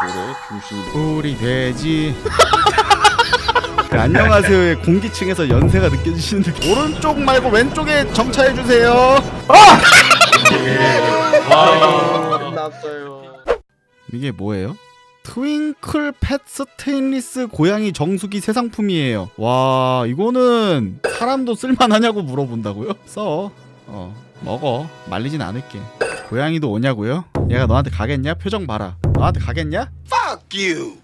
뭐래 중신이 우리 돼지 그 안녕하세요의 공기층에서 연세가 느껴지시는데 오른쪽 말고 왼쪽에 정차해 주세요 끝났어요. 이게 뭐예요? 트윙클 펫 스테인리스 고양이 정수기 새 상품이에요. 와 이거는 사람도 쓸만하냐고 물어본다고요? 써. 어 먹어. 말리진 않을게. 고양이도 오냐고요? 얘가 너한테 가겠냐? 표정 봐라. 너한테 가겠냐? Fuck you.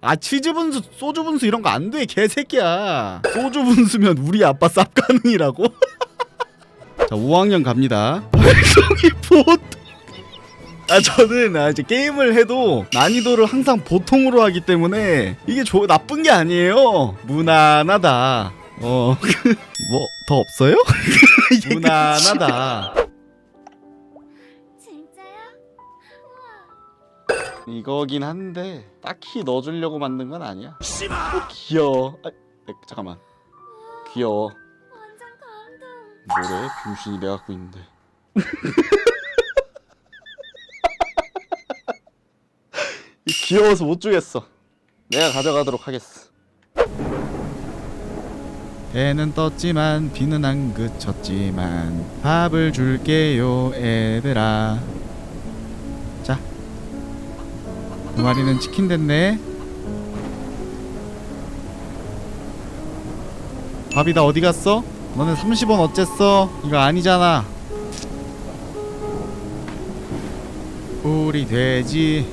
아 치즈 분수, 소주 분수 이런 거 안 돼, 개새끼야. 소주 분수면 우리 아빠 쌉 가능이라고? 자, 5학년 갑니다. 발송이 보통. 아 저는 아, 이제 게임을 해도 난이도를 항상 보통으로 하기 때문에 이게 조, 나쁜 게 아니에요. 무난하다. 어, 뭐 더 없어요? 무난하다. 이거긴 한데 딱히 넣어주려고 만든 건 아니야. 어, 귀여워. 아, 에, 잠깐만. 귀여워. 완전 감동. 뭐래? 병신이 내가 갖고 있는데. 이 귀여워서 못 주겠어. 내가 가져가도록 하겠어. 해는 떴지만 비는 안 그쳤지만 밥을 줄게요 애들아. 두 마리는 치킨 됐네. 밥이 다 어디 갔어? 너네 30원 어쨌어? 이거 아니잖아. 우리 돼지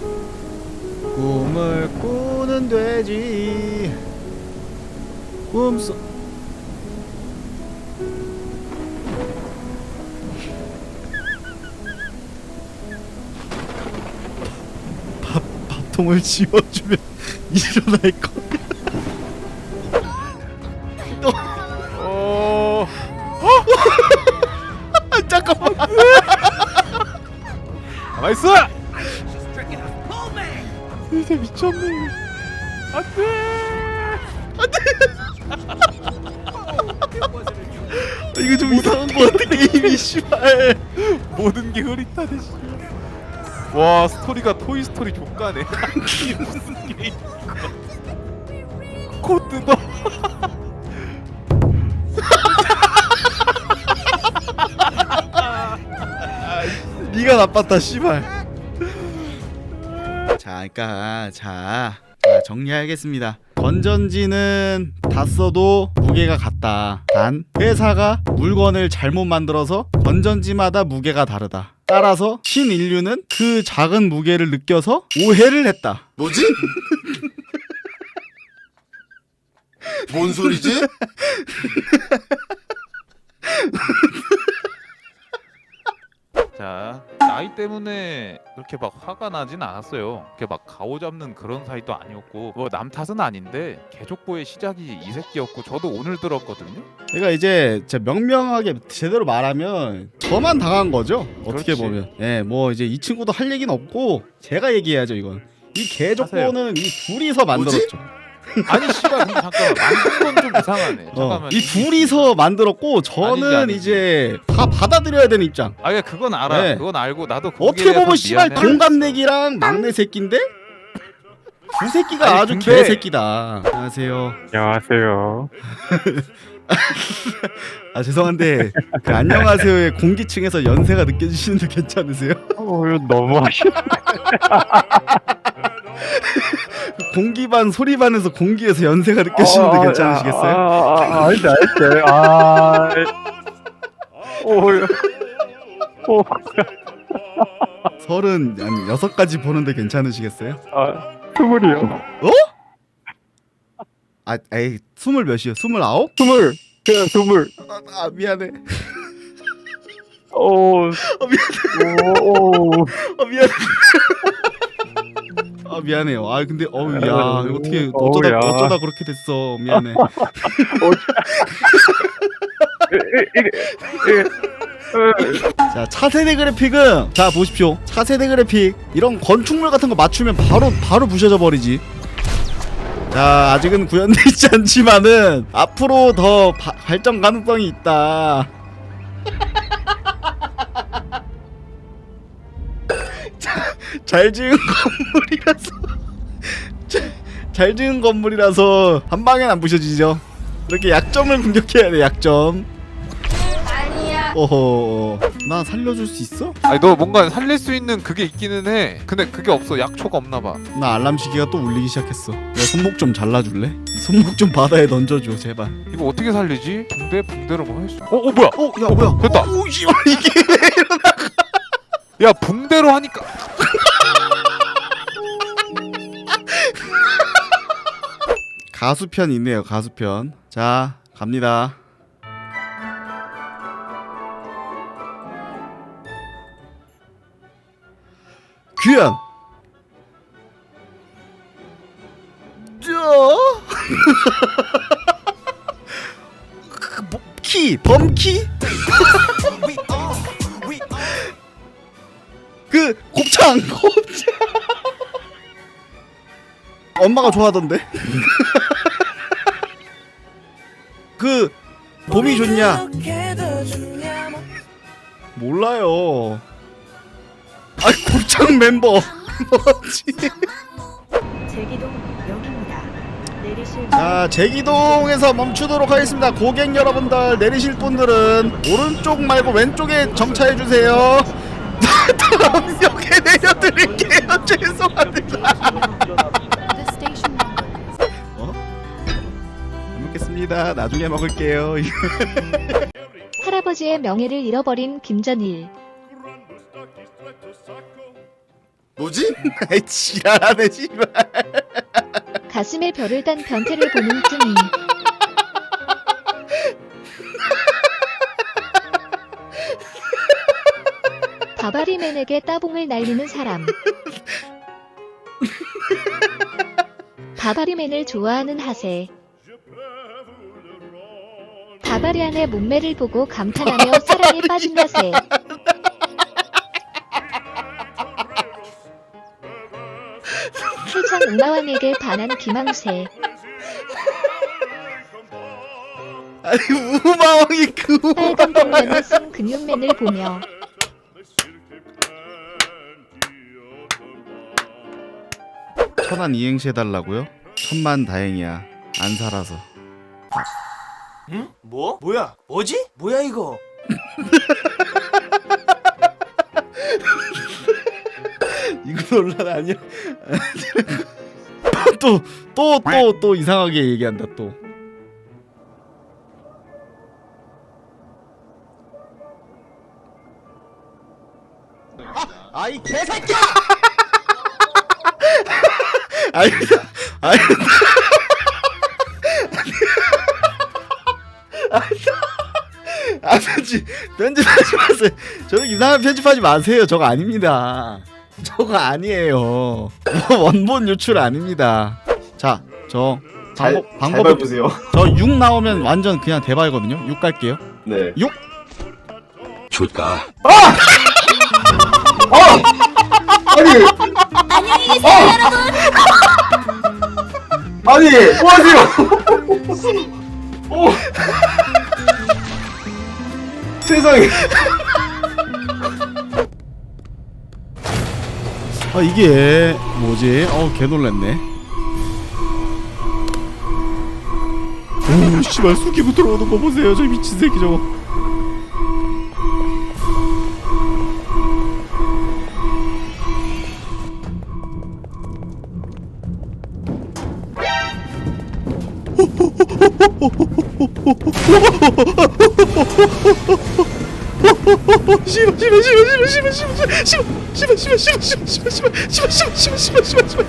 꿈을 꾸는 돼지 꿈속 밥통을 지워주면 일어날 거야. 또 어. 아, 잠깐만. 나이스. 이제 미쳤네. 안돼. 이거 좀 이상한 거 같아 게임이 씨발. 모든 게 흐릿하네. 씨. 와 스토리가 토이 스토리 족가네. 코 뜯어. 네가 나빴다 씨발. 자, 자, 자 정리하겠습니다. 건전지는 다 써도 무게가 같다. 단 회사가 물건을 잘못 만들어서 건전지마다 무게가 다르다. 따라서 신인류는 그 작은 무게를 느껴서 오해를 했다. 뭐지? 뭔 소리지? 자 나이 때문에 그렇게 막 화가 나진 않았어요. 그렇게 막 가오 잡는 그런 사이도 아니었고 뭐 남 탓은 아닌데 개족보의 시작이 이 새끼였고 저도 오늘 들었거든요. 그러니까 이제 진짜 명명하게 제대로 말하면 저만 당한 거죠. 어떻게 그렇지. 보면. 예, 뭐 이제 이 친구도 할 얘기는 없고 제가 얘기해야죠 이건. 이 개족보는 이 둘이서 만들었죠. 아니 씨발 근데 잠깐만 만든 건 좀 이상하네. 어, 잠깐만 이 둘이서 만들었고 저는 아니지, 아니지. 이제 다 받아들여야 되는 입장. 아 그러니까 그건 알아. 네. 그건 알고 나도 어떻게 보면 씨발. 동갑내기랑 막내 새끼인데 두 새끼가 아니, 아주 근데- 개새끼다. 안녕하세요. 안녕하세요. 아 죄송한데 그 안녕하세요의 공기층에서 연세가 느껴지시는데 괜찮으세요? 어, 이거 너무 하시. 공기 반 소리 반에서 공기에서 연세가 느껴지는데 괜찮으시겠어요? 아, 아, 아, 알지, 알지. 아, 오, 오, 서른 여섯 가지 보는데 괜찮으시겠어요? 아, 스물이요. 아 에이 스물 몇이요? 스물아홉? 스물, 그냥 스물. 아, 아 미안해. 오, 어, 미안해. 오, 오. 아 미안해. 아 미안해요. 아 근데 어우 야 이거 어떻게 어쩌다 어우야. 어쩌다 그렇게 됐어. 미안해. 자 차세대 그래픽은 자 보십시오. 차세대 그래픽 이런 건축물 같은 거 맞추면 바로 바로 부셔져 버리지. 자 아직은 구현돼 있지 않지만은 앞으로 더 바- 발전 가능성이 있다. 잘 지은 건물이라서 잘 지은 건물이라서 한 방엔 안 부셔지죠. 이렇게 약점을 공격해야 돼 약점. 아니야. 어허. 나 살려줄 수 있어? 아니 너 뭔가 살릴 수 있는 그게 있기는 해. 근데 그게 없어. 약초가 없나 봐. 나 알람 시계가 또 울리기 시작했어. 내 손목 좀 잘라줄래? 손목 좀 바다에 던져줘 제발. 이거 어떻게 살리지? 붕대 붕대로 뭐 할 수? 어, 어 뭐야? 어, 야 뭐야? 됐다. 오, 씨발 이게. 야 붕대로 하니까 가수편 있네요 가수편. 자 갑니다. 귀한. 저. 그, 뭐, 키 범키? 그 곱창 곱창. 엄마가 좋아하던데. 그 봄이 좋냐? 몰라요. 아 곱창 멤버 뭐지? 제기동 역입니다. 내리실 자 제기동에서 멈추도록 하겠습니다. 고객 여러분들 내리실 분들은 오른쪽 말고 왼쪽에 정차해 주세요. 다음 역에 내려드릴게요. 죄송합니다. 잘 먹겠습니다. 나중에 먹을게요. 할아버지의 명예를 잃어버린 김전일. 뭐지? 아이 지랄하네 씨발. 가슴에 별을 단 변태를 보는 쯤이 바바리맨에게 따봉을 날리는 사람 바바리맨을 좋아하는 하세 바바리안의 몸매를 보고 감탄하며 사랑에 빠진 하세 세창 우마왕에게 반한 김항세 아니 우마왕이 그 빨간 복면을 쓴 근육맨을 보며 천안 이행시 해달라고요? 천만 다행이야. 안 살아서. 응? 뭐? 뭐야? 뭐지? 뭐야 이거? 이거 논란 아니야? 또 또 또 또 이상하게 얘기한다 또. 아이 개새끼야! 아니 아니 편집하지 마세요. 저는 이상한 편집하지 마세요. 저거 아닙니다. 저거 아니에요. 원본 유출 아닙니다. 자, 저 방법 방법 밟으세요. 저6 나오면 완전 그냥 대박이거든요. 6 갈게요. 네. 6. 좋다. 아니, 뭐 하세요? 오. 세상에. 아 이게 뭐지? 어, 개 놀랐네. 오, 씨발 숙이고 들어오는 거 보세요. 저 미친 새끼 저거. 씨발 씨발 씨발 씨발 씨발 씨발 씨발 씨발 씨발 씨발 씨발 씨발 씨발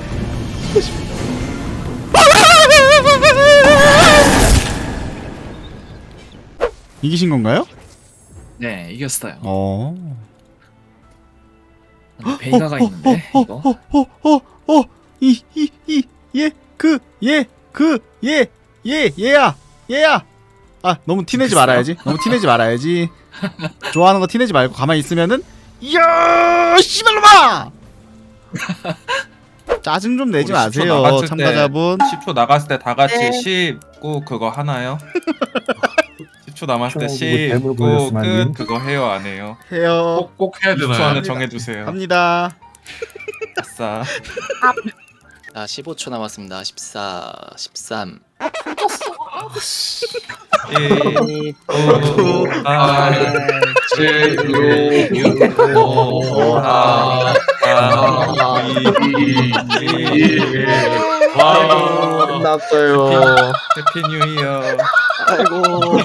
이기신 건가요? 네 이겼어요. 어. 베이가가 있는데 이거 어어어어이이예그예그예 얘야 얘야 아 너무 티내지? 말아야지 너무 티내지 말아야지 좋아하는 거 티내지 말고 가만히 있으면은 야 씨발로마 짜증 좀 내지 우리 10초 마세요 나갔을 때 참가자분. 10초 나갔을 때 다 같이 네. 19 그거 하나요? 10초 남았을 때저 누구 19 닮을 보였으면 안끝 그거 해요 안 해요? 해요. 꼭 해야 20초 안에 정해주세요. 갑니다. 아싸. 자 15초 남았습니다. 14 13 일, 오, 아, 칠, 육, 오, 사, 삼, 이, 일. 와, 끝났어요. 해피 뉴 이어. 아이고